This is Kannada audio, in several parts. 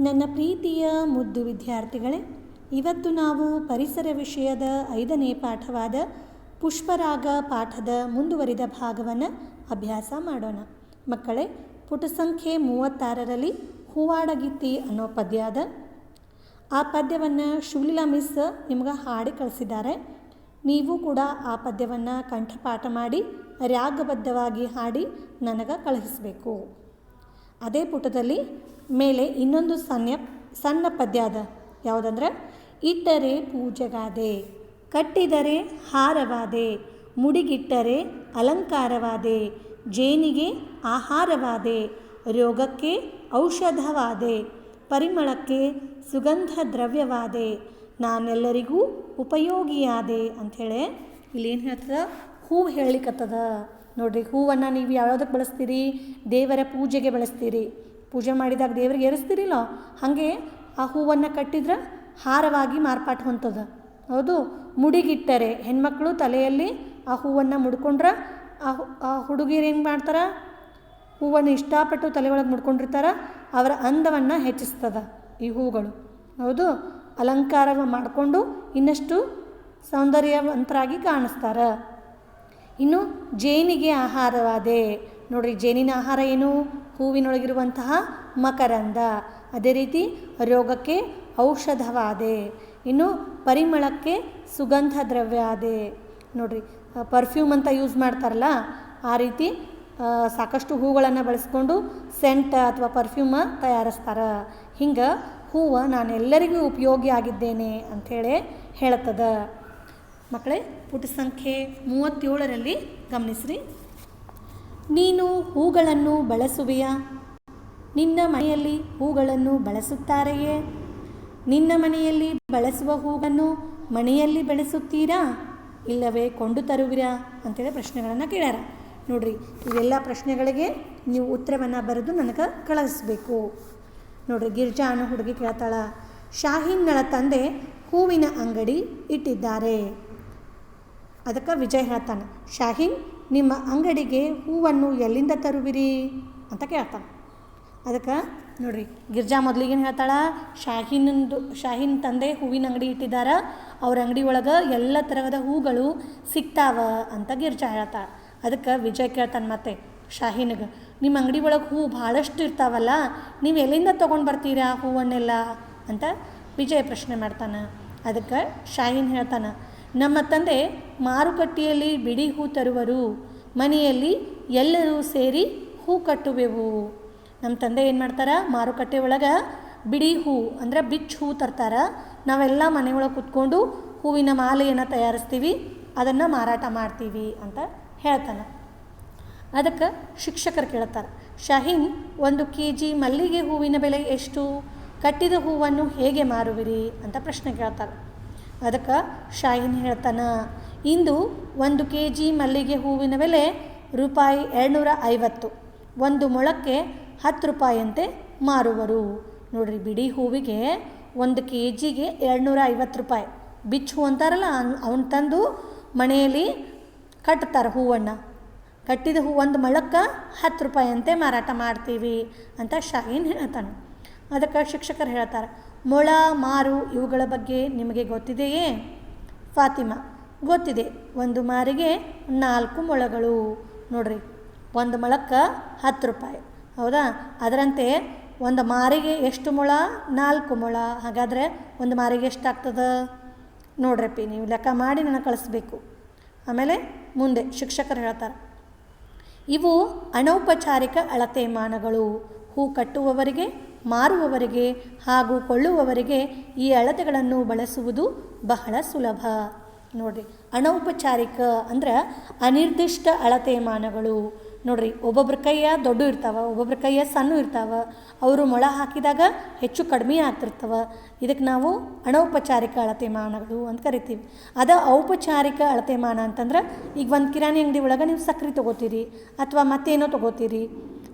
ನನ್ನ ಪ್ರೀತಿಯ ಮುದ್ದು ವಿದ್ಯಾರ್ಥಿಗಳೇ, ಇವತ್ತು ನಾವು ಪರಿಸರ ವಿಷಯದ ಐದನೇ ಪಾಠವಾದ ಪುಷ್ಪರಾಗ ಪಾಠದ ಮುಂದುವರಿದ ಭಾಗವನ್ನು ಅಭ್ಯಾಸ ಮಾಡೋಣ. ಮಕ್ಕಳೇ, ಪುಟ ಸಂಖ್ಯೆ ಮೂವತ್ತಾರರಲ್ಲಿ ಹೂವಾಡಗಿತ್ತಿ ಅನ್ನೋ ಪದ್ಯ ಅದ ಆ ಪದ್ಯವನ್ನು ಶಿವಲೀಲಾ ಮಿಸ್ ನಿಮ್ಗೆ ಹಾಡಿ ಕಳಿಸಿದ್ದಾರೆ. ನೀವು ಕೂಡ ಆ ಪದ್ಯವನ್ನು ಕಂಠಪಾಠ ಮಾಡಿ ರಾಗಬದ್ಧವಾಗಿ ಹಾಡಿ ನನಗೆ ಕಳುಹಿಸಬೇಕು. ಅದೇ ಪುಟದಲ್ಲಿ ಮೇಲೆ ಇನ್ನೊಂದು ಸಣ್ಣ ಸಣ್ಣ ಪದ್ಯ ಅದ. ಯಾವುದಂದ್ರೆ, ಇಟ್ಟರೆ ಪೂಜೆಗಾದೆ, ಕಟ್ಟಿದರೆ ಹಾರವಾದೆ, ಮುಡಿಗಿಟ್ಟರೆ ಅಲಂಕಾರವಾದೆ, ಜೇನಿಗೆ ಆಹಾರವಾದೆ, ರೋಗಕ್ಕೆ ಔಷಧವಾದೆ, ಪರಿಮಳಕ್ಕೆ ಸುಗಂಧ ದ್ರವ್ಯವಾದೆ ನಾನೆಲ್ಲರಿಗೂ ಉಪಯೋಗಿಯಾದೆ ಅಂಥೇಳಿ ಇಲ್ಲೇನು ಹೇಳ್ತದ? ಹೂವು ಹೇಳಲಿಕ್ಕತ್ತದ ನೋಡಿರಿ, ಹೂವನ್ನು ನೀವು ಯಾವ್ಯಾವ್ದಕ್ಕೆ ಬಳಸ್ತೀರಿ? ದೇವರ ಪೂಜೆಗೆ ಬಳಸ್ತೀರಿ. ಪೂಜೆ ಮಾಡಿದಾಗ ದೇವರಿಗೆ ಏರಿಸ್ತಿರಿಲ್ಲ? ಹಾಗೆ ಆ ಹೂವನ್ನು ಕಟ್ಟಿದ್ರೆ ಹಾರವಾಗಿ ಮಾರ್ಪಾಟು ಹೊಂತದ. ಹೌದು, ಮುಡಿಗಿಟ್ಟರೆ ಹೆಣ್ಮಕ್ಳು ತಲೆಯಲ್ಲಿ ಆ ಹೂವನ್ನು ಮುಡ್ಕೊಂಡ್ರೆ ಆ ಹುಡುಗಿರು ಏನು ಮಾಡ್ತಾರೆ? ಹೂವನ್ನು ಇಷ್ಟಪಟ್ಟು ತಲೆ ಒಳಗೆ ಮುಡ್ಕೊಂಡಿರ್ತಾರೆ, ಅವರ ಅಂದವನ್ನು ಹೆಚ್ಚಿಸ್ತದ ಈ ಹೂಗಳು. ಹೌದು ಅಲಂಕಾರ ಮಾಡಿಕೊಂಡು ಇನ್ನಷ್ಟು ಸೌಂದರ್ಯವಂತರಾಗಿ ಕಾಣಿಸ್ತಾರೆ. ಇನ್ನು ಜೇನಿಗೆ ಆಹಾರವಾದೆ ನೋಡ್ರಿ, ಜೇನಿನ ಆಹಾರ ಏನು? ಹೂವಿನೊಳಗಿರುವಂತಹ ಮಕರಂದ. ಅದೇ ರೀತಿ ರೋಗಕ್ಕೆ ಔಷಧವಾದೆ. ಇನ್ನು ಪರಿಮಳಕ್ಕೆ ಸುಗಂಧ ದ್ರವ್ಯ ಆದೆ. ನೋಡ್ರಿ ಪರ್ಫ್ಯೂಮ್ ಅಂತ ಯೂಸ್ ಮಾಡ್ತಾರಲ್ಲ, ಆ ರೀತಿ ಸಾಕಷ್ಟು ಹೂಗಳನ್ನು ಬಳಸ್ಕೊಂಡು ಸೆಂಟ್ ಅಥವಾ ಪರ್ಫ್ಯೂಮ ತಯಾರಿಸ್ತಾರೆ. ಹಿಂಗೆ ಹೂವು ನಾನೆಲ್ಲರಿಗೂ ಉಪಯೋಗಿ ಆಗಿದ್ದೇನೆ ಅಂಥೇಳಿ ಹೇಳ್ತದ ಮಕ್ಕಳೇ ಪುಟ ಸಂಖ್ಯೆ ಮೂವತ್ತೇಳರಲ್ಲಿ ಗಮನಿಸ್ರಿ. ನೀನು ಹೂಗಳನ್ನು ಬಳಸುವೆಯಾ? ನಿನ್ನ ಮನೆಯಲ್ಲಿ ಹೂಗಳನ್ನು ಬಳಸುತ್ತಾರೆಯೇ? ನಿನ್ನ ಮನೆಯಲ್ಲಿ ಬಳಸುವ ಹೂವನ್ನು ಮನೆಯಲ್ಲಿ ಬೆಳೆಸುತ್ತೀರಾ? ಇಲ್ಲವೇ, ಕೊಂಡು ತರುವಿರಾ? ಅಂತೇಳಿ ಪ್ರಶ್ನೆಗಳನ್ನು ಕೇಳ್ಯಾರ. ನೋಡ್ರಿ, ಇವೆಲ್ಲ ಪ್ರಶ್ನೆಗಳಿಗೆ ನೀವು ಉತ್ತರವನ್ನು ಬರೆದು ನನಗೆ ಕಳಿಸ್ಬೇಕು ನೋಡ್ರಿ, ಗಿರ್ಜಾ ಅನ್ನೋ ಹುಡುಗಿ ಕೇಳ್ತಾಳ ಶಾಹೀನ್ನಳ ತಂದೆ ಹೂವಿನ ಅಂಗಡಿ ಇಟ್ಟಿದ್ದಾರೆ. ಅದಕ್ಕೆ ವಿಜಯ್ ಹೇಳ್ತಾನೆ, ಶಾಹೀನ್ ನಿಮ್ಮ ಅಂಗಡಿಗೆ ಹೂವನ್ನು ಎಲ್ಲಿಂದ ತರುವಿರಿ? ಅಂತ ಕೇಳ್ತಾನೆ. ಅದಕ್ಕೆ ನೋಡ್ರಿ, ಗಿರ್ಜಾ ಮೊದಲಿಗೇನು ಹೇಳ್ತಾಳೆ, ಶಾಹೀನಂದು, ಶಾಹೀನ್ ತಂದೆ ಹೂವಿನ ಅಂಗಡಿ ಇಟ್ಟಿದ್ದಾರೆ, ಅವ್ರ ಅಂಗಡಿ ಒಳಗೆ ಎಲ್ಲ ಥರದ ಹೂಗಳು ಸಿಗ್ತಾವ ಅಂತ ಗಿರ್ಜಾ ಹೇಳ್ತಾಳೆ. ಅದಕ್ಕೆ ವಿಜಯ್ ಕೇಳ್ತಾನೆ ಮತ್ತೆ, ಶಾಹೀನ್ಗೆ, ನಿಮ್ಮ ಅಂಗಡಿ ಒಳಗೆ ಹೂ ಭಾಳಷ್ಟು ಇರ್ತಾವಲ್ಲ, ನೀವು ಎಲ್ಲಿಂದ ತೊಗೊಂಡು ಬರ್ತೀರಾ ಹೂವನ್ನೆಲ್ಲ? ಅಂತ ವಿಜಯ್ ಪ್ರಶ್ನೆ ಮಾಡ್ತಾನೆ. ಅದಕ್ಕೆ ಶಾಹೀನ್ ಹೇಳ್ತಾನೆ ನಮ್ಮ ತಂದೆ ಮಾರುಕಟ್ಟೆಯಲ್ಲಿ ಬಿಡಿ ಹೂ ತರುವರು, ಮನೆಯಲ್ಲಿ ಎಲ್ಲರೂ ಸೇರಿ ಹೂ ಕಟ್ಟುವೆವು. ನಮ್ಮ ತಂದೆ ಏನು ಮಾಡ್ತಾರೆ, ಮಾರುಕಟ್ಟೆ ಒಳಗೆ ಬಿಡಿ ಹೂ ಅಂದರೆ ಬಿಚ್ಚ ಹೂ ತರ್ತಾರೆ. ನಾವೆಲ್ಲ ಮನೆಯೊಳಗೆ ಕುತ್ಕೊಂಡು ಹೂವಿನ ಮಾಲೆಯನ್ನು ತಯಾರಿಸ್ತೀವಿ, ಅದನ್ನು ಮಾರಾಟ ಮಾಡ್ತೀವಿ ಅಂತ ಹೇಳ್ತಾನೆ. ಅದಕ್ಕೆ ಶಿಕ್ಷಕರು ಕೇಳ್ತಾರೆ, ಶಾಹೀನ್, ಒಂದು ಕೆ ಜಿ ಮಲ್ಲಿಗೆ ಹೂವಿನ ಬೆಲೆ ಎಷ್ಟು? ಕಟ್ಟಿದ ಹೂವನ್ನು ಹೇಗೆ ಮಾರುವಿರಿ? ಅಂತ ಪ್ರಶ್ನೆ ಕೇಳ್ತಾರೆ. ಅದಕ್ಕೆ ಶಾಯಿನ್ ಹೇಳ್ತಾನೆ. ಇಂದು ಒಂದು ಕೆ ಜಿ ಮಲ್ಲಿಗೆ ಹೂವಿನ ಬೆಲೆ ರೂಪಾಯಿ ಎರಡುನೂರ ಐವತ್ತು ಒಂದು ಮೊಳಕ್ಕೆ ಹತ್ತು ರೂಪಾಯಿಯಂತೆ ಮಾರುವರು. ನೋಡ್ರಿ, ಬಿಡಿ ಹೂವಿಗೆ ಒಂದು ಕೆ ಜಿಗೆ ಎರಡುನೂರ ಐವತ್ತು ರೂಪಾಯಿ. ಬಿಚ್ಚು ಅಂತಾರಲ್ಲ ಅವನು ತಂದು ಮನೆಯಲ್ಲಿ ಕಟ್ತಾರೆ ಹೂವನ್ನು. ಕಟ್ಟಿದ ಹೂ ಒಂದು ಮೊಳಕ್ಕೆ ಹತ್ತು ರೂಪಾಯಿಯಂತೆ ಮಾರಾಟ ಮಾಡ್ತೀವಿ ಅಂತ ಶಾಯಿನ್ ಹೇಳ್ತಾನೆ. ಅದಕ್ಕೆ ಶಿಕ್ಷಕರು ಹೇಳ್ತಾರೆ, ಮೊಳ, ಮಾರು ಇವುಗಳ ಬಗ್ಗೆ ನಿಮಗೆ ಗೊತ್ತಿದೆಯೇ? ಫಾತಿಮಾ, ಗೊತ್ತಿದೆ. ಒಂದು ಮಾರಿಗೆ ನಾಲ್ಕು ಮೊಳಗಳು. ನೋಡ್ರಿ, ಒಂದು ಮೊಳಕ್ಕೆ ಹತ್ತು ರೂಪಾಯಿ. ಹೌದಾ? ಅದರಂತೆ ಒಂದು ಮಾರಿಗೆ ಎಷ್ಟು ಮೊಳ? ನಾಲ್ಕು ಮೊಳ. ಹಾಗಾದರೆ ಒಂದು ಮಾರಿಗೆ ಎಷ್ಟಾಗ್ತದೆ ನೋಡ್ರಪ್ಪಿ ನೀವು ಲೆಕ್ಕ ಮಾಡಿ ನನಗೆ ಕಳಿಸ್ಬೇಕು. ಆಮೇಲೆ ಮುಂದೆ ಶಿಕ್ಷಕರು ಹೇಳ್ತಾರೆ, ಇವು ಅನೌಪಚಾರಿಕ ಅಳತೆ ಮಾನಗಳು. ಹೂ ಕಟ್ಟುವವರಿಗೆ ಮಾರುವವರಿಗೆ ಹಾಗೂ ಕೊಳ್ಳುವವರಿಗೆ ಈ ಅಳತೆಗಳನ್ನು ಬಳಸುವುದು ಬಹಳ ಸುಲಭ. ನೋಡ್ರಿ, ಅನೌಪಚಾರಿಕ ಅಂದ್ರೆ ಅನಿರ್ದಿಷ್ಟ ಅಳತೆ ಮಾನಗಳು. ನೋಡ್ರಿ, ಒಬ್ಬೊಬ್ರ ಕೈಯ ದೊಡ್ಡ ಇರ್ತಾವ ಒಬ್ಬೊಬ್ಬರ ಕೈಯ ಸಣ್ಣ ಇರ್ತಾವ, ಅವರು ಮೊಳ ಹಾಕಿದಾಗ ಹೆಚ್ಚು ಕಡಿಮೆ ಆಗ್ತಿರ್ತಾವ. ಇದಕ್ಕೆ ನಾವು ಅನೌಪಚಾರಿಕ ಅಳತೆ ಮಾನಗಳು ಅಂತ ಕರಿತೀವಿ. ಅದ ಔಪಚಾರಿಕ ಅಳತೆ ಮಾನ ಅಂತಂದ್ರೆ, ಈಗ ಒಂದು ಕಿರಾಣಿ ಅಂಗಡಿ ಒಳಗೆ ನೀವು ಸಕ್ಕರೆ ತೊಗೋತೀರಿ, ಅಥವಾ ಮತ್ತೇನೋ ತೊಗೋತೀರಿ.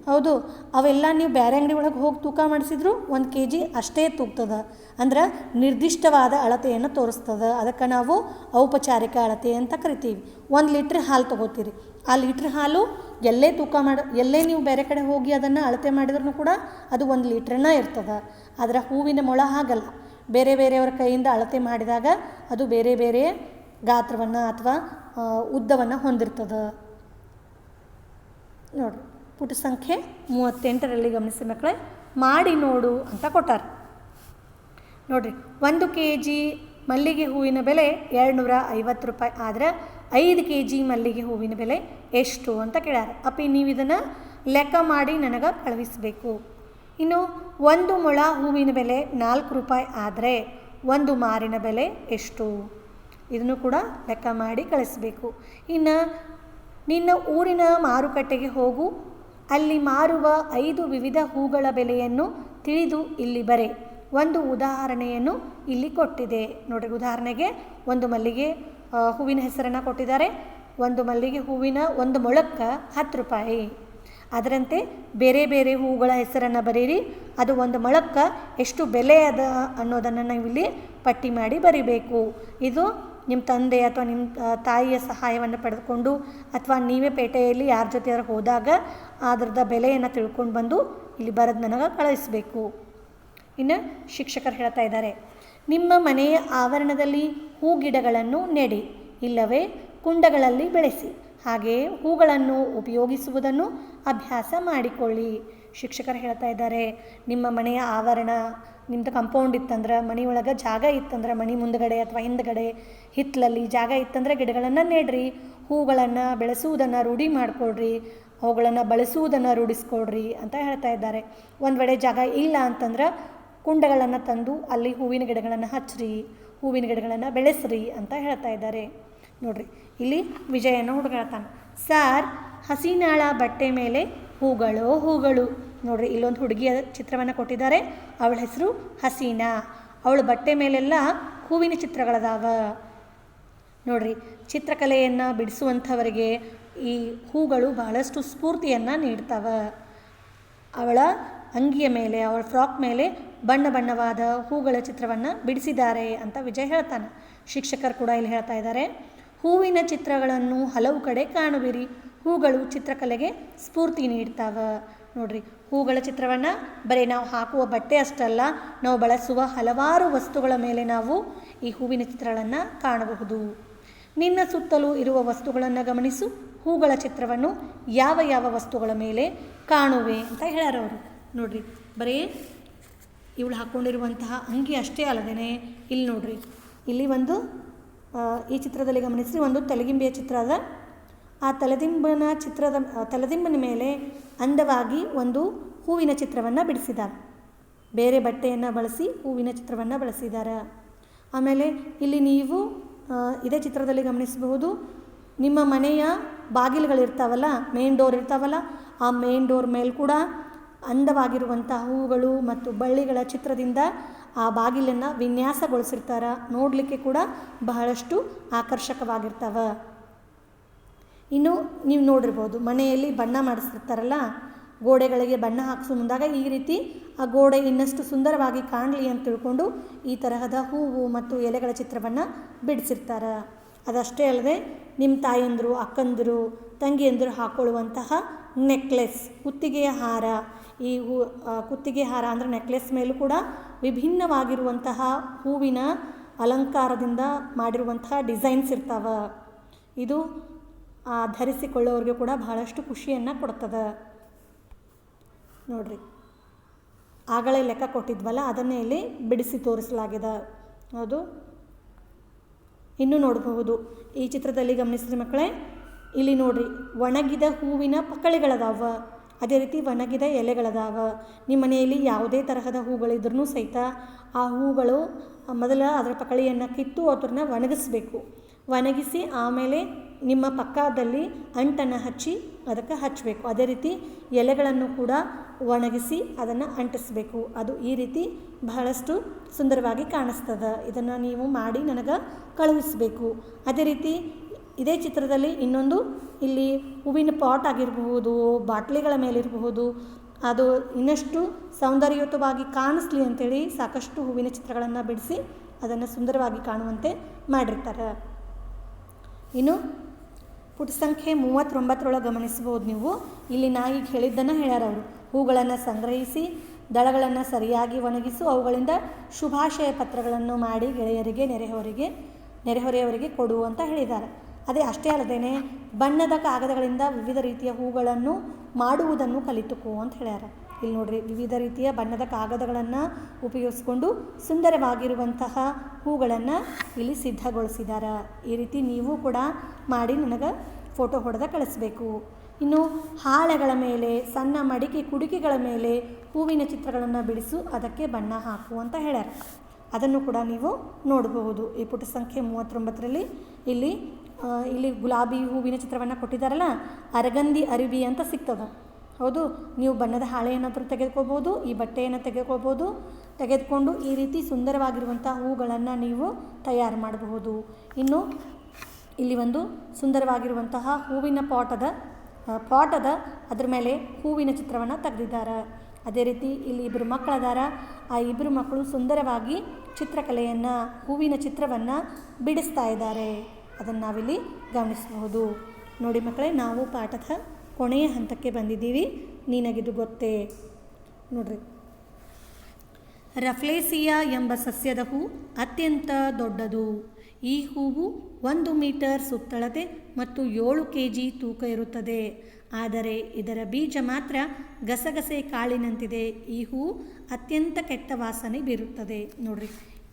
ಹೌದು, ಅವೆಲ್ಲ ನೀವು ಬೇರೆ ಅಂಗಡಿ ಒಳಗೆ ಹೋಗಿ ತೂಕ ಮಾಡಿಸಿದ್ರು ಒಂದು ಕೆ ಜಿ ಅಷ್ಟೇ ತೂಗ್ತದೆ. ಅಂದ್ರೆ ನಿರ್ದಿಷ್ಟವಾದ ಅಳತೆಯನ್ನು ತೋರಿಸ್ತದೆ. ಅದಕ್ಕೆ ನಾವು ಔಪಚಾರಿಕ ಅಳತೆ ಅಂತ ಕರಿತೀವಿ. ಒಂದು ಲೀಟ್ರ್ ಹಾಲು ತೊಗೋತೀರಿ. ಆ ಲೀಟ್ರ್ ಹಾಲು ಎಲ್ಲೇ ತೂಕ ಮಾಡಿ, ಎಲ್ಲೇ ನೀವು ಬೇರೆ ಕಡೆ ಹೋಗಿ ಅದನ್ನು ಅಳತೆ ಮಾಡಿದ್ರೂ ಕೂಡ ಅದು ಒಂದು ಲೀಟ್ರನ್ನ ಇರ್ತದೆ. ಆದರೆ ಹೂವಿನ ಮೊಳ ಹಾಗಲ್ಲ. ಬೇರೆ ಬೇರೆಯವರ ಕೈಯಿಂದ ಅಳತೆ ಮಾಡಿದಾಗ ಅದು ಬೇರೆ ಬೇರೆ ಗಾತ್ರವನ್ನು ಅಥವಾ ಉದ್ದವನ್ನು ಹೊಂದಿರ್ತದೆ. ನೋಡಿರಿ ಪುಟ ಸಂಖ್ಯೆ ಮೂವತ್ತೆಂಟರಲ್ಲಿ ಗಮನಿಸಿ ಮಕ್ಕಳೇ. ಮಾಡಿ ನೋಡು ಅಂತ ಕೊಟ್ಟಾರೆ. ನೋಡಿರಿ, ಒಂದು ಕೆ ಜಿ ಮಲ್ಲಿಗೆ ಹೂವಿನ ಬೆಲೆ ಎರಡುನೂರ ಐವತ್ತು ರೂಪಾಯಿ, ಆದರೆ ಐದು ಕೆ ಜಿ ಮಲ್ಲಿಗೆ ಹೂವಿನ ಬೆಲೆ ಎಷ್ಟು ಅಂತ ಕೇಳ್ಯಾರ. ಅಪ್ಪಿ ನೀವು ಇದನ್ನು ಲೆಕ್ಕ ಮಾಡಿ ನನಗೆ ಕಳುಹಿಸಬೇಕು. ಇನ್ನು ಒಂದು ಮೊಳ ಹೂವಿನ ಬೆಲೆ ನಾಲ್ಕು ರೂಪಾಯಿ, ಆದರೆ ಒಂದು ಮಾರಿನ ಬೆಲೆ ಎಷ್ಟು? ಇದನ್ನು ಕೂಡ ಲೆಕ್ಕ ಮಾಡಿ ಕಳಿಸಬೇಕು ಇನ್ನು ನಿನ್ನ ಊರಿನ ಮಾರುಕಟ್ಟೆಗೆ ಹೋಗು ಅಲ್ಲಿ ಮಾರುವ ಐದು ವಿವಿಧ ಹೂಗಳ ಬೆಲೆಯನ್ನು ತಿಳಿದು ಇಲ್ಲಿ ಬರೆ. ಒಂದು ಉದಾಹರಣೆಯನ್ನು ಇಲ್ಲಿ ಕೊಟ್ಟಿದೆ. ನೋಡಿ ಉದಾಹರಣೆಗೆ ಒಂದು ಮಲ್ಲಿಗೆ ಹೂವಿನ ಹೆಸರನ್ನು ಕೊಟ್ಟಿದ್ದಾರೆ. ಒಂದು ಮಲ್ಲಿಗೆ ಹೂವಿನ ಒಂದು ಮೊಳಕ್ಕೆ ಹತ್ತು ರೂಪಾಯಿ. ಅದರಂತೆ ಬೇರೆ ಬೇರೆ ಹೂಗಳ ಹೆಸರನ್ನು ಬರೀರಿ ಅದು ಒಂದು ಮೊಳಕ್ಕೆ ಎಷ್ಟು ಬೆಲೆ ಅದ ಅನ್ನೋದನ್ನು ನಾವಿಲ್ಲಿ ಪಟ್ಟಿ ಮಾಡಿ ಬರಿಬೇಕು. ಇದು ನಿಮ್ಮ ತಂದೆ ಅಥವಾ ನಿಮ್ಮ ತಾಯಿಯ ಸಹಾಯವನ್ನು ಪಡೆದುಕೊಂಡು ಅಥವಾ ನೀವೇ ಪೇಟೆಯಲ್ಲಿ ಯಾರ ಜೊತೆ ಹೋದಾಗ ಅದ್ರದ್ದು ಬೆಲೆಯನ್ನು ತಿಳ್ಕೊಂಡು ಬಂದು ಇಲ್ಲಿ ಬರೆದು ನನಗೆ ಕಳಿಸಬೇಕು ಇನ್ನು ಶಿಕ್ಷಕರು ಹೇಳ್ತಾ ಇದ್ದಾರೆ, ನಿಮ್ಮ ಮನೆಯ ಆವರಣದಲ್ಲಿ ಹೂ ಗಿಡಗಳನ್ನು ನೆಡಿ, ಇಲ್ಲವೇ ಕುಂಡಗಳಲ್ಲಿ ಬೆಳೆಸಿ ಹಾಗೆಯೇ ಹೂಗಳನ್ನು ಉಪಯೋಗಿಸುವುದನ್ನು ಅಭ್ಯಾಸ ಮಾಡಿಕೊಳ್ಳಿ. ಶಿಕ್ಷಕರು ಹೇಳ್ತಾ ಇದ್ದಾರೆ, ನಿಮ್ಮ ಮನೆಯ ಆವರಣ ನಿಮ್ಮದು ಕಂಪೌಂಡ್ ಇತ್ತಂದ್ರೆ ಮನೆಯೊಳಗೆ ಜಾಗ ಇತ್ತಂದ್ರೆ ಮನೆ ಮುಂದ್ಗಡೆ ಅಥವಾ ಹಿಂದ್ಗಡೆ ಹಿತ್ತಲಲ್ಲಿ ಜಾಗ ಇತ್ತಂದ್ರೆ ಗಿಡಗಳನ್ನು ನೆಡ್ರಿ, ಹೂಗಳನ್ನು ಬೆಳೆಸುವುದನ್ನು ರೂಢಿ ಮಾಡಿಕೊಡ್ರಿ ಅವುಗಳನ್ನು ಬಳಸುವುದನ್ನು ರೂಢಿಸ್ಕೊಡ್ರಿ ಅಂತ ಹೇಳ್ತಾ ಇದ್ದಾರೆ. ಒಂದು ವೇಳೆ ಜಾಗ ಇಲ್ಲ ಅಂತಂದ್ರೆ ಕುಂಡಗಳನ್ನು ತಂದು ಅಲ್ಲಿ ಹೂವಿನ ಗಿಡಗಳನ್ನು ಹಚ್ಚಿರಿ ಹೂವಿನ ಗಿಡಗಳನ್ನು ಬೆಳೆಸ್ರಿ ಅಂತ ಹೇಳ್ತಾ ಇದ್ದಾರೆ. ನೋಡ್ರಿ, ಇಲ್ಲಿ ವಿಜಯನ ಹುಡುಗ ಹೇಳ್ತಾನೆ, ಸಾರ್, ಹಸಿನಾಳ ಬಟ್ಟೆ ಮೇಲೆ ಹೂಗಳು ಹೂಗಳು. ನೋಡ್ರಿ, ಇಲ್ಲೊಂದು ಹುಡುಗಿಯ ಚಿತ್ರವನ್ನು ಕೊಟ್ಟಿದ್ದಾರೆ, ಅವಳ ಹೆಸರು ಹಸೀನಾ. ಅವಳ ಬಟ್ಟೆ ಮೇಲೆಲ್ಲ ಹೂವಿನ ಚಿತ್ರಗಳದಾವ. ನೋಡ್ರಿ, ಚಿತ್ರಕಲೆಯನ್ನು ಬಿಡಿಸುವಂಥವರಿಗೆ ಈ ಹೂಗಳು ಬಹಳಷ್ಟು ಸ್ಫೂರ್ತಿಯನ್ನು ನೀಡ್ತವೆ. ಅವಳ ಅಂಗಿಯ ಮೇಲೆ, ಅವಳ ಫ್ರಾಕ್ ಮೇಲೆ ಬಣ್ಣ ಬಣ್ಣವಾದ ಹೂಗಳ ಚಿತ್ರವನ್ನು ಬಿಡಿಸಿದ್ದಾರೆ ಅಂತ ವಿಜಯ್ ಹೇಳ್ತಾನೆ. ಶಿಕ್ಷಕರು ಕೂಡ ಇಲ್ಲಿ ಹೇಳ್ತಾ ಇದ್ದಾರೆ, ಹೂವಿನ ಚಿತ್ರಗಳನ್ನು ಹಲವು ಕಡೆ ಕಾಣುವಿರಿ. ಹೂಗಳು ಚಿತ್ರಕಲೆಗೆ ಸ್ಫೂರ್ತಿ ನೀಡ್ತಾವ. ನೋಡ್ರಿ, ಹೂಗಳ ಚಿತ್ರವನ್ನು ಬರೀ ನಾವು ಹಾಕುವ ಬಟ್ಟೆ ಅಷ್ಟಲ್ಲ, ನಾವು ಬಳಸುವ ಹಲವಾರು ವಸ್ತುಗಳ ಮೇಲೆ ನಾವು ಈ ಹೂವಿನ ಚಿತ್ರಗಳನ್ನು ಕಾಣಬಹುದು. ನಿನ್ನ ಸುತ್ತಲೂ ಇರುವ ವಸ್ತುಗಳನ್ನು ಗಮನಿಸು, ಹೂಗಳ ಚಿತ್ರವನ್ನು ಯಾವ ಯಾವ ವಸ್ತುಗಳ ಮೇಲೆ ಕಾಣುವೆ ಅಂತ ಹೇಳ್ಯಾರ ಅವರು. ನೋಡ್ರಿ, ಬರೀ ಇವಳು ಹಾಕ್ಕೊಂಡಿರುವಂತಹ ಅಂಗಿ ಅಷ್ಟೇ ಅಲ್ಲದೇ ಇಲ್ಲಿ ನೋಡ್ರಿ, ಇಲ್ಲಿ ಒಂದು ಈ ಚಿತ್ರದಲ್ಲಿ ಗಮನಿಸಿ ಒಂದು ತಲೆಗಿಂಬೆಯ ಚಿತ್ರ ಅದ. ಆ ತಲೆದಿಂಬನ ಚಿತ್ರದ ತಲೆದಿಂಬನ ಮೇಲೆ ಅಂದವಾಗಿ ಒಂದು ಹೂವಿನ ಚಿತ್ರವನ್ನು ಬಿಡಿಸಿದ್ದಾರೆ ಬೇರೆ ಬಟ್ಟೆಯನ್ನು ಬಳಸಿ ಹೂವಿನ ಚಿತ್ರವನ್ನು ಬಳಸಿದ್ದಾರೆ ಆಮೇಲೆ ಇಲ್ಲಿ ನೀವು ಇದೇ ಚಿತ್ರದಲ್ಲಿ ಗಮನಿಸಬಹುದು. ನಿಮ್ಮ ಮನೆಯ ಬಾಗಿಲುಗಳಿರ್ತಾವಲ್ಲ ಮೇನ್ ಡೋರ್ ಇರ್ತಾವಲ್ಲ, ಆ ಮೇನ್ ಡೋರ್ ಮೇಲೆ ಕೂಡ ಅಂದವಾಗಿರುವಂಥ ಹೂವುಗಳು ಮತ್ತು ಬಳ್ಳಿಗಳ ಚಿತ್ರದಿಂದ ಆ ಬಾಗಿಲನ್ನು ವಿನ್ಯಾಸಗೊಳಿಸಿರ್ತಾರೆ. ನೋಡಲಿಕ್ಕೆ ಕೂಡ ಬಹಳಷ್ಟು ಆಕರ್ಷಕವಾಗಿರ್ತಾವೆ. ಇನ್ನು ನೀವು ನೋಡಿರ್ಬೋದು, ಮನೆಯಲ್ಲಿ ಬಣ್ಣ ಮಾಡಿಸಿರ್ತಾರಲ್ಲ ಗೋಡೆಗಳಿಗೆ ಬಣ್ಣ ಹಾಕಿಸೋ ಮುಂದಾಗ ಈ ರೀತಿ ಆ ಗೋಡೆ ಇನ್ನಷ್ಟು ಸುಂದರವಾಗಿ ಕಾಣಲಿ ಅಂತ ತಿಳ್ಕೊಂಡು ಈ ತರಹದ ಹೂವು ಮತ್ತು ಎಲೆಗಳ ಚಿತ್ರವನ್ನು ಬಿಡಿಸಿರ್ತಾರೆ. ಅದಷ್ಟೇ ಅಲ್ಲದೆ ನಿಮ್ಮ ತಾಯಂದರು, ಅಕ್ಕಂದಿರು, ತಂಗಿಯಂದರು ಹಾಕ್ಕೊಳ್ಳುವಂತಹ ನೆಕ್ಲೆಸ್, ಕುತ್ತಿಗೆಯ ಹಾರ. ಈ ಹೂ ಕುತ್ತಿಗೆ ಹಾರ ಅಂದರೆ ನೆಕ್ಲೆಸ್ ಮೇಲೂ ಕೂಡ ವಿಭಿನ್ನವಾಗಿರುವಂತಹ ಹೂವಿನ ಅಲಂಕಾರದಿಂದ ಮಾಡಿರುವಂತಹ ಡಿಸೈನ್ಸ್ ಇರ್ತಾವೆ. ಇದು ಧರಿಸಿಕೊಳ್ಳೋರಿಗೆ ಕೂಡ ಬಹಳಷ್ಟು ಖುಷಿಯನ್ನು ಕೊಡ್ತದೆ. ನೋಡ್ರಿ. ಆಗಲೇ ಲೆಕ್ಕ ಕೊಟ್ಟಿದ್ವಲ್ಲ, ಅದನ್ನೇ ಇಲ್ಲಿ ಬಿಡಿಸಿ ತೋರಿಸಲಾಗಿದೆ. ಹೌದು. ಇನ್ನು ನೋಡಬಹುದು. ಈ ಚಿತ್ರದಲ್ಲಿ ಗಮನಿಸಿದ ಮಕ್ಕಳೇ, ಇಲ್ಲಿ ನೋಡ್ರಿ, ಒಣಗಿದ ಹೂವಿನ ಪಕ್ಕಳಿಗಳದಾವ ಅದೇ ರೀತಿ ಒಣಗಿದ ಎಲೆಗಳದಾವ. ನಿಮ್ಮ ಮನೆಯಲ್ಲಿ ಯಾವುದೇ ತರಹದ ಹೂಗಳಿದ್ರೂ ಸಹಿತ ಆ ಹೂಗಳು ಮೊದಲ ಅದರ ಪಕಳಿಯನ್ನು ಕಿತ್ತು ಅದನ್ನು ಒಣಗಿಸ್ಬೇಕು. ಒಣಗಿಸಿ ಆಮೇಲೆ ನಿಮ್ಮ ಪಕ್ಕದಲ್ಲಿ ಅಂಟನ್ನು ಹಚ್ಚಿ ಅದಕ್ಕೆ ಹಚ್ಚಬೇಕು. ಅದೇ ರೀತಿ ಎಲೆಗಳನ್ನು ಕೂಡ ಒಣಗಿಸಿ ಅದನ್ನು ಅಂಟಿಸ್ಬೇಕು. ಅದು ಈ ರೀತಿ ಬಹಳಷ್ಟು ಸುಂದರವಾಗಿ ಕಾಣಿಸ್ತದೆ. ಇದನ್ನು ನೀವು ಮಾಡಿ ನನಗೆ ಕಳುಹಿಸಬೇಕು. ಅದೇ ರೀತಿ ಇದೇ ಚಿತ್ರದಲ್ಲಿ ಇನ್ನೊಂದು ಇಲ್ಲಿ ಹೂವಿನ ಪಾಟ್ ಆಗಿರಬಹುದು, ಬಾಟ್ಲಿಗಳ ಮೇಲಿರಬಹುದು ಅದು ಇನ್ನಷ್ಟು ಸೌಂದರ್ಯಯುತವಾಗಿ ಕಾಣಿಸ್ಲಿ ಅಂತೇಳಿ ಸಾಕಷ್ಟು ಹೂವಿನ ಚಿತ್ರಗಳನ್ನು ಬಿಡಿಸಿ ಅದನ್ನು ಸುಂದರವಾಗಿ ಕಾಣುವಂತೆ ಮಾಡಿರ್ತಾರೆ. ಇನ್ನು ಪುಟ ಸಂಖ್ಯೆ ಮೂವತ್ತೊಂಬತ್ತರೊಳಗೆ ಗಮನಿಸಬಹುದು ನೀವು. ಇಲ್ಲಿ ನಾ ಈಗ ಹೇಳಿದ್ದನ್ನು ಹೇಳ್ಯಾರ ಅವರು. ಹೂಗಳನ್ನು ಸಂಗ್ರಹಿಸಿ, ದಳಗಳನ್ನು ಸರಿಯಾಗಿ ಒಣಗಿಸು, ಅವುಗಳಿಂದ ಶುಭಾಶಯ ಪತ್ರಗಳನ್ನು ಮಾಡಿ ಗೆಳೆಯರಿಗೆ, ನೆರೆಹೊರೆಗೆ, ನೆರೆಹೊರೆಯವರಿಗೆ ಕೊಡು ಅಂತ ಹೇಳಿದ್ದಾರೆ ಅದೇ ಅಷ್ಟೇ ಅಲ್ಲದೇನೆ, ಬಣ್ಣದ ಕಾಗದಗಳಿಂದ ವಿವಿಧ ರೀತಿಯ ಹೂಗಳನ್ನು ಮಾಡುವುದನ್ನು ಕಲಿತುಕೋ ಅಂತ ಹೇಳ್ಯಾರ. ಇಲ್ಲಿ ನೋಡ್ರಿ, ವಿವಿಧ ರೀತಿಯ ಬಣ್ಣದ ಕಾಗದಗಳನ್ನು ಉಪಯೋಗಿಸ್ಕೊಂಡು ಸುಂದರವಾಗಿರುವಂತಹ ಹೂಗಳನ್ನು ಇಲ್ಲಿ ಸಿದ್ಧಗೊಳಿಸಿದ್ದಾರೆ ಈ ರೀತಿ ನೀವು ಕೂಡ ಮಾಡಿ ನನಗೆ ಫೋಟೋ ಹೊಡೆದ ಕಳಿಸ್ಬೇಕು. ಇನ್ನು ಹಾಳೆಗಳ ಮೇಲೆ, ಸಣ್ಣ ಮಡಿಕೆ ಕುಡಿಕೆಗಳ ಮೇಲೆ ಹೂವಿನ ಚಿತ್ರಗಳನ್ನು ಬಿಡಿಸು, ಅದಕ್ಕೆ ಬಣ್ಣ ಹಾಕು ಅಂತ ಹೇಳ್ಯಾರ. ಅದನ್ನು ಕೂಡ ನೀವು ನೋಡಬಹುದು. ಈ ಪುಟ ಸಂಖ್ಯೆ ಮೂವತ್ತೊಂಬತ್ತರಲ್ಲಿ ಇಲ್ಲಿ ಇಲ್ಲಿ ಗುಲಾಬಿ ಹೂವಿನ ಚಿತ್ರವನ್ನು ಕೊಟ್ಟಿದ್ದಾರಲ್ಲ ಅರಗಂದಿ ಅರಿವಿ ಅಂತ ಸಿಗ್ತದೆ. ಹೌದು, ನೀವು ಬಣ್ಣದ ಹಾಳೆಯನ್ನಾದರೂ ತೆಗೆದುಕೋಬೋದು ಈ ಬಟ್ಟೆಯನ್ನು ತೆಗೆದುಕೋಬೋದು ತೆಗೆದುಕೊಂಡು ಈ ರೀತಿ ಸುಂದರವಾಗಿರುವಂಥ ಹೂಗಳನ್ನು ನೀವು ತಯಾರು ಮಾಡಬಹುದು. ಇನ್ನು ಇಲ್ಲಿ ಒಂದು ಸುಂದರವಾಗಿರುವಂತಹ ಹೂವಿನ ಪಾಟದ ಪಾಟದ ಅದರ ಮೇಲೆ ಹೂವಿನ ಚಿತ್ರವನ್ನು ತೆಗೆದಿದ್ದಾರೆ. ಅದೇ ರೀತಿ ಇಲ್ಲಿ ಇಬ್ಬರು ಮಕ್ಕಳದಾರ ಆ ಇಬ್ಬರು ಮಕ್ಕಳು ಸುಂದರವಾಗಿ ಚಿತ್ರಕಲೆಯನ್ನು, ಹೂವಿನ ಚಿತ್ರವನ್ನು ಬಿಡಿಸ್ತಾ ಇದ್ದಾರೆ. ಅದನ್ನು ನಾವಿಲ್ಲಿ ಗಮನಿಸಬಹುದು. ನೋಡಿ ಮಕ್ಕಳೇ, ನಾವು ಪಾಠದ ಕೊನೆಯ ಹಂತಕ್ಕೆ ಬಂದಿದ್ದೀವಿ. ನಿನಗಿದು ಗೊತ್ತೇ. ನೋಡ್ರಿ. ರಫ್ಲೇಸಿಯಾ ಎಂಬ ಸಸ್ಯದ ಹೂ ಅತ್ಯಂತ ದೊಡ್ಡದು. ಈ ಹೂವು ಒಂದು ಮೀಟರ್ ಸುತ್ತಳತೆ ಮತ್ತು ಏಳು ಕೆ ಜಿ ತೂಕ ಇರುತ್ತದೆ. ಆದರೆ ಇದರ ಬೀಜ ಮಾತ್ರ ಗಸಗಸೆ ಕಾಳಿನಂತಿದೆ. ಈ ಹೂ ಅತ್ಯಂತ ಕೆಟ್ಟ ವಾಸನೆ ಬೀರುತ್ತದೆ. ನೋಡ್ರಿ.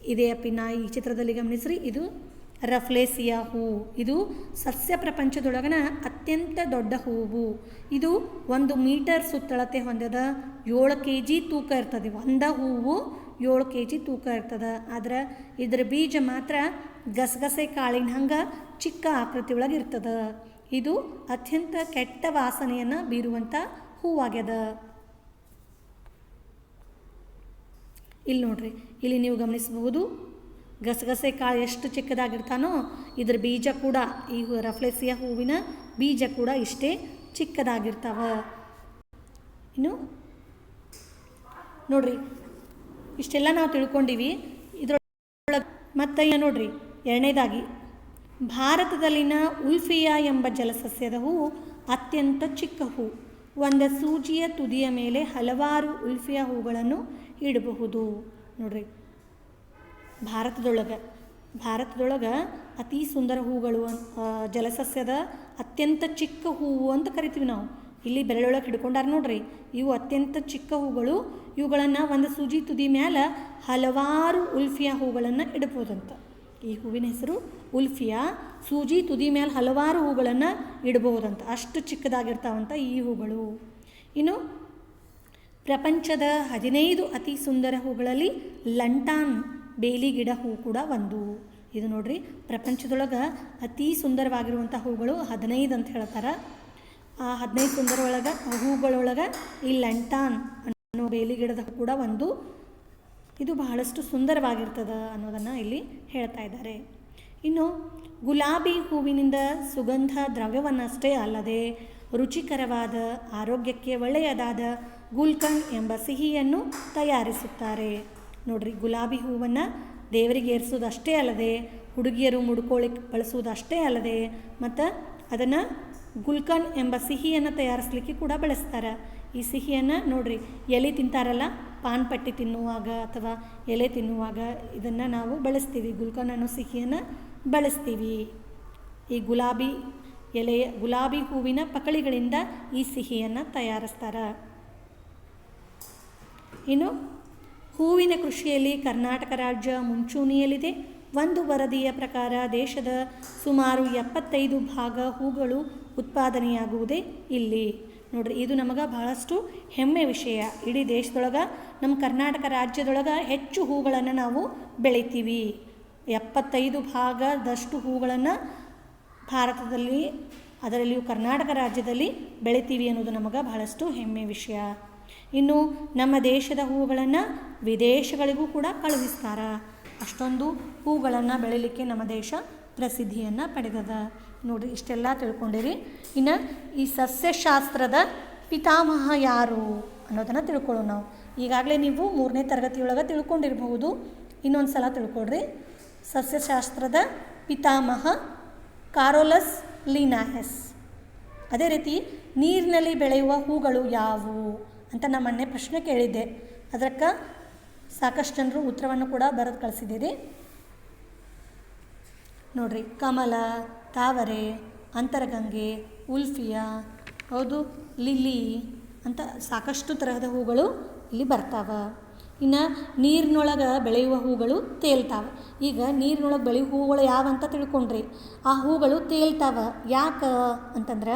ಇದೇ ಅಪ್ಪಿನ ಈ ಚಿತ್ರದಲ್ಲಿ ಗಮನಿಸ್ರಿ. ಇದು ರಫ್ಲೇಸಿಯಾ ಹೂವು ಇದು ಸಸ್ಯ ಪ್ರಪಂಚದೊಳಗನ ಅತ್ಯಂತ ದೊಡ್ಡ ಹೂವು. ಇದು ಒಂದು ಮೀಟರ್ ಸುತ್ತಳತೆ ಹೊಂದದ ಏಳು ಕೆ ಜಿ ತೂಕ ಇರ್ತದೆ. ಒಂದ ಹೂವು ಏಳು ಕೆ ಜಿ ತೂಕ ಇರ್ತದೆ. ಆದ್ರೆ ಇದರ ಬೀಜ ಮಾತ್ರ ಗಸಗಸೆ ಕಾಳಿನ ಹಂಗೆ ಚಿಕ್ಕ ಆಕೃತಿ ಒಳಗೆ ಇರ್ತದೆ. ಇದು ಅತ್ಯಂತ ಕೆಟ್ಟ ವಾಸನೆಯನ್ನು ಬೀರುವಂಥ ಹೂವಾಗ್ಯದ. ಇಲ್ಲಿ ನೋಡ್ರಿ, ಇಲ್ಲಿ ನೀವು ಗಮನಿಸಬಹುದು. ಗಸಗಸೆ ಕಾಳು ಎಷ್ಟು ಚಿಕ್ಕದಾಗಿರ್ತಾನೋ ಇದ್ರ ಬೀಜ ಕೂಡ, ಈ ರಫ್ಲೆಸಿಯಾ ಹೂವಿನ ಬೀಜ ಕೂಡ ಇಷ್ಟೇ ಚಿಕ್ಕದಾಗಿರ್ತಾವ. ಇನ್ನು ನೋಡ್ರಿ, ಇಷ್ಟೆಲ್ಲ ನಾವು ತಿಳ್ಕೊಂಡಿವಿ. ಇದ್ರೊಳಗೆ ಮತ್ತೆ ನೋಡ್ರಿ, ಎರಡನೇದಾಗಿ, ಭಾರತದಲ್ಲಿನ ಉಲ್ಫಿಯಾ ಎಂಬ ಜಲಸಸ್ಯದ ಹೂವು ಅತ್ಯಂತ ಚಿಕ್ಕ ಹೂ. ಒಂದು ಸೂಜಿಯ ತುದಿಯ ಮೇಲೆ ಹಲವಾರು ಉಲ್ಫಿಯಾ ಹೂಗಳನ್ನು ಇಡಬಹುದು. ನೋಡ್ರಿ ಭಾರತದೊಳಗೆ. ಭಾರತದೊಳಗೆ ಅತಿ ಸುಂದರ ಹೂಗಳು ಜಲಸಸ್ಯದ ಅತ್ಯಂತ ಚಿಕ್ಕ ಹೂವು ಅಂತ ಕರಿತೀವಿ ನಾವು. ಇಲ್ಲಿ ಬೆರಳೊಳಗೆ ಹಿಡ್ಕೊಂಡಾರ ನೋಡ್ರಿ, ಇವು ಅತ್ಯಂತ ಚಿಕ್ಕ ಹೂಗಳು. ಇವುಗಳನ್ನು ಒಂದು ಸೂಜಿ ತುದಿ ಮ್ಯಾಲ ಹಲವಾರು ಉಲ್ಫಿಯಾ ಹೂಗಳನ್ನು ಇಡ್ಬೋದಂತ. ಈ ಹೂವಿನ ಹೆಸರು ಉಲ್ಫಿಯಾ. ಸೂಜಿ ತುದಿ ಮ್ಯಾಲ ಹಲವಾರು ಹೂಗಳನ್ನು ಇಡಬಹುದಂತ ಅಷ್ಟು ಚಿಕ್ಕದಾಗಿರ್ತಾವಂತ ಈ ಹೂಗಳು. ಇನ್ನು ಪ್ರಪಂಚದ ಹದಿನೈದು ಅತಿ ಸುಂದರ ಹೂಗಳಲ್ಲಿ ಲಂಟಾನ್ ಬೇಲಿ ಗಿಡ ಹೂ ಕೂಡ ಒಂದು ಇದು ನೋಡ್ರಿ, ಪ್ರಪಂಚದೊಳಗೆ ಅತಿ ಸುಂದರವಾಗಿರುವಂಥ ಹೂಗಳು ಹದಿನೈದು ಅಂತ ಹೇಳ್ತಾರೆ. ಆ ಹದಿನೈದು ಸುಂದರ ಒಳಗೆ ಹೂಗಳೊಳಗೆ ಈ ಲಂಟಾನ್ ಅನ್ನೋ ಬೇಲಿ ಗಿಡದ ಕೂಡ ಒಂದು ಇದು ಬಹಳಷ್ಟು ಸುಂದರವಾಗಿರ್ತದೆ ಅನ್ನೋದನ್ನು ಇಲ್ಲಿ ಹೇಳ್ತಾ ಇದ್ದಾರೆ. ಇನ್ನು ಗುಲಾಬಿ ಹೂವಿನಿಂದ ಸುಗಂಧ ದ್ರವ್ಯವನ್ನಷ್ಟೇ ಅಲ್ಲದೆ ರುಚಿಕರವಾದ, ಆರೋಗ್ಯಕ್ಕೆ ಒಳ್ಳೆಯದಾದ ಗುಲ್ಕನ್ ಎಂಬ ಸಿಹಿಯನ್ನು ತಯಾರಿಸುತ್ತಾರೆ. ನೋಡ್ರಿ, ಗುಲಾಬಿ ಹೂವನ್ನು ದೇವರಿಗೆ ಏರಿಸೋದಷ್ಟೇ ಅಲ್ಲದೆ, ಹುಡುಗಿಯರು ಮುಡ್ಕೊಳ್ಳಿಕ್ಕೆ ಬಳಸುವುದಷ್ಟೇ ಅಲ್ಲದೆ, ಮತ್ತು ಅದನ್ನು ಗುಲ್ಕನ್ ಎಂಬ ಸಿಹಿಯನ್ನು ತಯಾರಿಸ್ಲಿಕ್ಕೆ ಕೂಡ ಬಳಸ್ತಾರೆ. ಈ ಸಿಹಿಯನ್ನು ನೋಡ್ರಿ, ಎಲೆ ತಿಂತಾರಲ್ಲ, ಪಾನ್ ಪಟ್ಟಿ ತಿನ್ನುವಾಗ ಅಥವಾ ಎಲೆ ತಿನ್ನುವಾಗ ಇದನ್ನು ನಾವು ಬಳಸ್ತೀವಿ. ಗುಲ್ಕನ್ ಅನ್ನೋ ಸಿಹಿಯನ್ನು ಬಳಸ್ತೀವಿ. ಈ ಗುಲಾಬಿ ಎಲೆಯ, ಗುಲಾಬಿ ಹೂವಿನ ಪಕಳಿಗಳಿಂದ ಈ ಸಿಹಿಯನ್ನು ತಯಾರಿಸ್ತಾರೆ. ಇನ್ನು ಹೂವಿನ ಕೃಷಿಯಲ್ಲಿ ಕರ್ನಾಟಕ ರಾಜ್ಯ ಮುಂಚೂಣಿಯಲ್ಲಿದೆ. ಒಂದು ವರದಿಯ ಪ್ರಕಾರ ದೇಶದ ಸುಮಾರು ಎಪ್ಪತ್ತೈದು ಭಾಗ ಹೂಗಳು ಉತ್ಪಾದನೆಯಾಗುವುದೇ ಇಲ್ಲಿ. ನೋಡ್ರಿ, ಇದು ನಮಗೆ ಬಹಳಷ್ಟು ಹೆಮ್ಮೆ ವಿಷಯ. ಇಡೀ ದೇಶದೊಳಗೆ ನಮ್ಮ ಕರ್ನಾಟಕ ರಾಜ್ಯದೊಳಗೆ ಹೆಚ್ಚು ಹೂಗಳನ್ನು ನಾವು ಬೆಳಿತೀವಿ. ಎಪ್ಪತ್ತೈದು ಭಾಗದಷ್ಟು ಹೂಗಳನ್ನು ಭಾರತದಲ್ಲಿ, ಅದರಲ್ಲಿಯೂ ಕರ್ನಾಟಕ ರಾಜ್ಯದಲ್ಲಿ ಬೆಳಿತೀವಿ ಅನ್ನೋದು ನಮಗೆ ಬಹಳಷ್ಟು ಹೆಮ್ಮೆ ವಿಷಯ. ಇನ್ನು ನಮ್ಮ ದೇಶದ ಹೂಗಳನ್ನು ವಿದೇಶಗಳಿಗೂ ಕೂಡ ಕಳುಹಿಸ್ತಾರೆ. ಅಷ್ಟೊಂದು ಹೂಗಳನ್ನು ಬೆಳಿಲಿಕ್ಕೆ ನಮ್ಮ ದೇಶ ಪ್ರಸಿದ್ಧಿಯನ್ನು ಪಡೆದದ. ನೋಡಿರಿ ಇಷ್ಟೆಲ್ಲ ತಿಳ್ಕೊಂಡಿರಿ. ಇನ್ನು ಈ ಸಸ್ಯಶಾಸ್ತ್ರದ ಪಿತಾಮಹ ಯಾರು ಅನ್ನೋದನ್ನು ತಿಳ್ಕೊಳ್ಳೋಣ ನಾವು. ಈಗಾಗಲೇ ನೀವು ಮೂರನೇ ತರಗತಿಯೊಳಗೆ ತಿಳ್ಕೊಂಡಿರಬಹುದು. ಇನ್ನೊಂದು ಸಲ ತಿಳ್ಕೊಳ್ರಿ. ಸಸ್ಯಶಾಸ್ತ್ರದ ಪಿತಾಮಹ ಕಾರೋಲಸ್ ಲೀನಾಹೆಸ್ ಅದೇ ರೀತಿ ನೀರಿನಲ್ಲಿ ಬೆಳೆಯುವ ಹೂಗಳು ಯಾವುವು? ಅಂತ ನಾನು ಮೊನ್ನೆ ಪ್ರಶ್ನೆ ಕೇಳಿದ್ದೆ. ಅದಕ್ಕೆ ಸಾಕಷ್ಟು ಜನರು ಉತ್ತರವನ್ನು ಕೂಡ ಬರೆದು ಕಳಿಸಿದ್ದೀರಿ. ನೋಡ್ರಿ, ಕಮಲ, ತಾವರೆ, ಅಂತರಗಂಗೆ, ಉಲ್ಫಿಯಾ, ಹೌದು, ಲಿಲ್ಲಿ ಅಂತ ಸಾಕಷ್ಟು ತರಹದ ಹೂಗಳು ಇಲ್ಲಿ ಬರ್ತಾವ. ಇನ್ನು ನೀರಿನೊಳಗೆ ಬೆಳೆಯುವ ಹೂಗಳು ತೇಲ್ತಾವೆ. ಈಗ ನೀರಿನೊಳಗೆ ಬೆಳೆಯುವ ಹೂಗಳು ಯಾವಂತ ತಿಳ್ಕೊಂಡ್ರಿ? ಆ ಹೂಗಳು ತೇಲ್ತಾವೆ. ಯಾಕೆ ಅಂತಂದ್ರೆ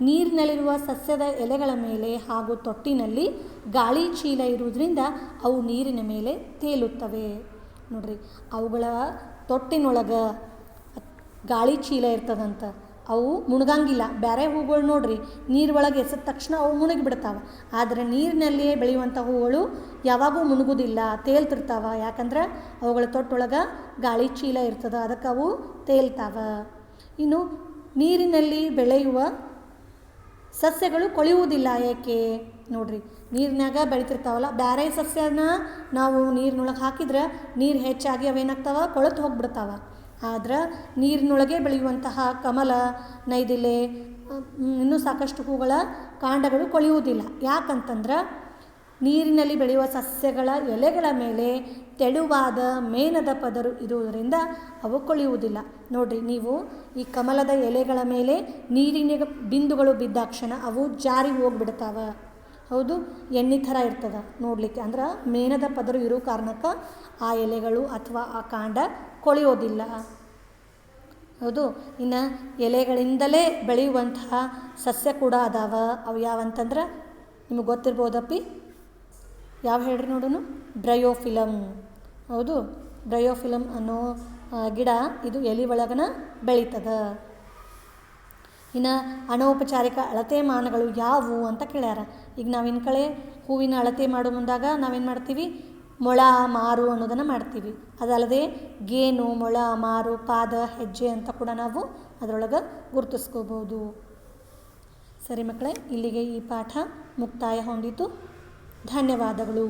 ನೀರಿನಲ್ಲಿರುವ ಸಸ್ಯದ ಎಲೆಗಳ ಮೇಲೆ ಹಾಗೂ ತೊಟ್ಟಿನಲ್ಲಿ ಗಾಳಿ ಚೀಲ ಇರುವುದರಿಂದ ಅವು ನೀರಿನ ಮೇಲೆ ತೇಲುತ್ತವೆ. ನೋಡ್ರಿ, ಅವುಗಳ ತೊಟ್ಟಿನೊಳಗೆ ಗಾಳಿ ಚೀಲ ಇರ್ತದಂತ. ಅವು ಮುಣಗಂಗಿಲ್ಲ. ಬೇರೆ ಹೂಗಳು ನೋಡ್ರಿ ನೀರೊಳಗೆ ಎಸೆದ ತಕ್ಷಣ ಅವು ಮುಣಗಿ ಬಿಡ್ತಾವೆ ಆದರೆ ನೀರಿನಲ್ಲಿಯೇ ಬೆಳೆಯುವಂಥ ಹೂಗಳು ಯಾವಾಗೂ ಮುಣಗುದಿಲ್ಲ, ತೇಲ್ತಿರ್ತಾವ. ಯಾಕಂದ್ರೆ ಅವುಗಳ ತೊಟ್ಟೊಳಗೆ ಗಾಳಿ ಚೀಲ ಇರ್ತದೆ, ಅದಕ್ಕೆ ಅವು ತೇಲ್ತಾವ. ಇನ್ನು ನೀರಿನಲ್ಲಿ ಬೆಳೆಯುವ ಸಸ್ಯಗಳು ಕೊಳೆಯುವುದಿಲ್ಲ ಏಕೆ? ನೋಡ್ರಿ ನೀರಿನಾಗ ಬೆಳಿತಿರ್ತಾವಲ್ಲ ಬೇರೆ ಸಸ್ಯನ ನಾವು ನೀರಿನೊಳಗೆ ಹಾಕಿದ್ರೆ ನೀರು ಹೆಚ್ಚಾಗಿ ಅವೇನಾಗ್ತಾವ? ಕೊಳೆತು ಹೋಗ್ಬಿಡ್ತಾವ. ಆದ್ರೆ ನೀರಿನೊಳಗೆ ಬೆಳೆಯುವಂತಹ ಕಮಲ, ನೈದಿಲೆ ಇನ್ನೂ ಸಾಕಷ್ಟು ಹೂಗಳ ಕಾಂಡಗಳು ಕೊಳೆಯುವುದಿಲ್ಲ. ಯಾಕಂತಂದ್ರೆ ನೀರಿನಲ್ಲಿ ಬೆಳೆಯುವ ಸಸ್ಯಗಳ ಎಲೆಗಳ ಮೇಲೆ ತೆಳುವಾದ ಮೇನದ ಪದರು ಇರುವುದರಿಂದ ಅವು ಕೊಳೆಯುವುದಿಲ್ಲ. ನೋಡಿರಿ, ನೀವು ಈ ಕಮಲದ ಎಲೆಗಳ ಮೇಲೆ ನೀರಿನ ಬಿಂದುಗಳು ಬಿದ್ದಾಕ್ಷಣ ಅವು ಜಾರಿ ಹೋಗ್ಬಿಡ್ತಾವ. ಹೌದು, ಎಣ್ಣೆ ಥರ ಇರ್ತದೆ ನೋಡಲಿಕ್ಕೆ. ಅಂದ್ರೆ ಮೇನದ ಪದರು ಇರೋ ಕಾರಣಕ್ಕೆ ಆ ಎಲೆಗಳು ಅಥವಾ ಆ ಕಾಂಡ ಕೊಳೆಯೋದಿಲ್ಲ. ಹೌದು, ಇನ್ನು ಎಲೆಗಳಿಂದಲೇ ಬೆಳೆಯುವಂತಹ ಸಸ್ಯ ಕೂಡ ಅದಾವ. ಅವು ಯಾವಂತಂದ್ರೆ ನಿಮಗೆ ಗೊತ್ತಿರ್ಬೋದಪ್ಪಿ? ಯಾವ ಹೇಳ್ರಿ ನೋಡೋನು? ಬ್ರಯೋಫಿಲಮ್ ಹೌದು ಡ್ರಯೋಫಿಲಮ್ ಅನ್ನೋ ಗಿಡ ಇದು ಎಲೆ ಒಳಗನ ಬೆಳೀತದ. ಇನ್ನು ಅನೌಪಚಾರಿಕ ಅಳತೆ ಮಾನಗಳು ಯಾವುವು ಅಂತ ಕೇಳ್ಯಾರ. ಈಗ ನಾವಿನ ಕಳೆ ಹೂವಿನ ಅಳತೆ ಮಾಡೋ ಮುಂದಾಗ ನಾವೇನು ಮಾಡ್ತೀವಿ? ಮೊಳ, ಮಾರು ಅನ್ನೋದನ್ನು ಮಾಡ್ತೀವಿ. ಅದಲ್ಲದೆ ಗೇನು, ಮೊಳ, ಮಾರು, ಪಾದ, ಹೆಜ್ಜೆ ಅಂತ ಕೂಡ ನಾವು ಅದರೊಳಗೆ ಗುರುತಿಸ್ಕೋಬೋದು ಸರಿ ಮಕ್ಕಳೇ, ಇಲ್ಲಿಗೆ ಈ ಪಾಠ ಮುಕ್ತಾಯ ಹೊಂದಿತು. ಧನ್ಯವಾದಗಳು.